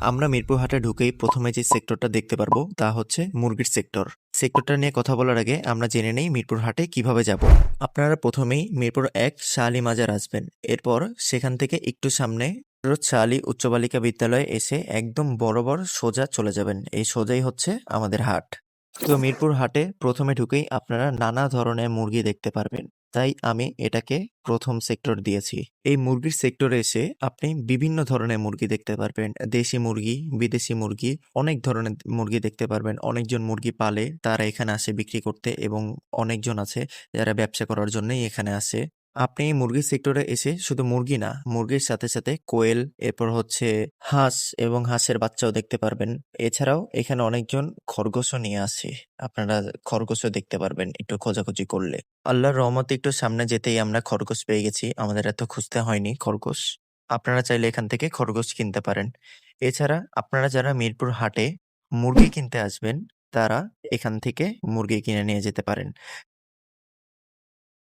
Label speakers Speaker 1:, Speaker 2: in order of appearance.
Speaker 1: আমরা মিরপুর হাটে ঢুকেই প্রথমে যে সেক্টরটা দেখতে পারব, তা হচ্ছে মুরগির সেক্টর। সেক্টরটা নিয়ে কথা বলার আগে আমরা জেনে নেই মিরপুর হাটে কীভাবে যাব। আপনারা প্রথমেই মিরপুর এক শালি মাজার আসবেন। এরপর সেখান থেকে একটু সামনে শালি উচ্চ বালিকা বিদ্যালয়ে এসে একদম বরাবর সোজা চলে যাবেন। এই সোজাই হচ্ছে আমাদের হাট। তো মিরপুর হাটে প্রথমে ঢুকেই আপনারা নানা ধরনের মুরগি দেখতে পারবেন। তাই আমি এটাকে প্রথম সেক্টর দিয়েছি। এই মুরগির সেক্টরে এসে আপনি বিভিন্ন ধরনের মুরগি দেখতে পারবেন। দেশি মুরগি, বিদেশি মুরগি, অনেক ধরনের মুরগি দেখতে পারবেন। অনেকজন মুরগি পালে তারা এখানে আসে বিক্রি করতে এবং অনেকজন আছে যারা ব্যবসা করার জন্যই এখানে আসে। আপনি মুরগির সেক্টরে এসে শুধু মুরগি না, মুরগির সাথে সাথে কোয়েল, এরপর হচ্ছে হাঁস এবং হাঁসের বাচ্চাও দেখতে পারবেন। এছাড়াও এখানে অনেকজন খরগোশও নিয়ে আসে। আপনারা খরগোশও দেখতে পারবেন একটু খোঁজাখুঁজি করলে। আল্লাহর রহমতে একটু সামনে যেতেই আমরা খরগোশ পেয়ে গেছি। আমাদের এত খুঁজতে হয়নি খরগোশ। আপনারা চাইলে এখান থেকে খরগোশ কিনতে পারেন। এছাড়া আপনারা যারা মিরপুর হাটে মুরগি কিনতে আসবেন, তারা এখান থেকে মুরগি কিনে নিয়ে যেতে পারেন।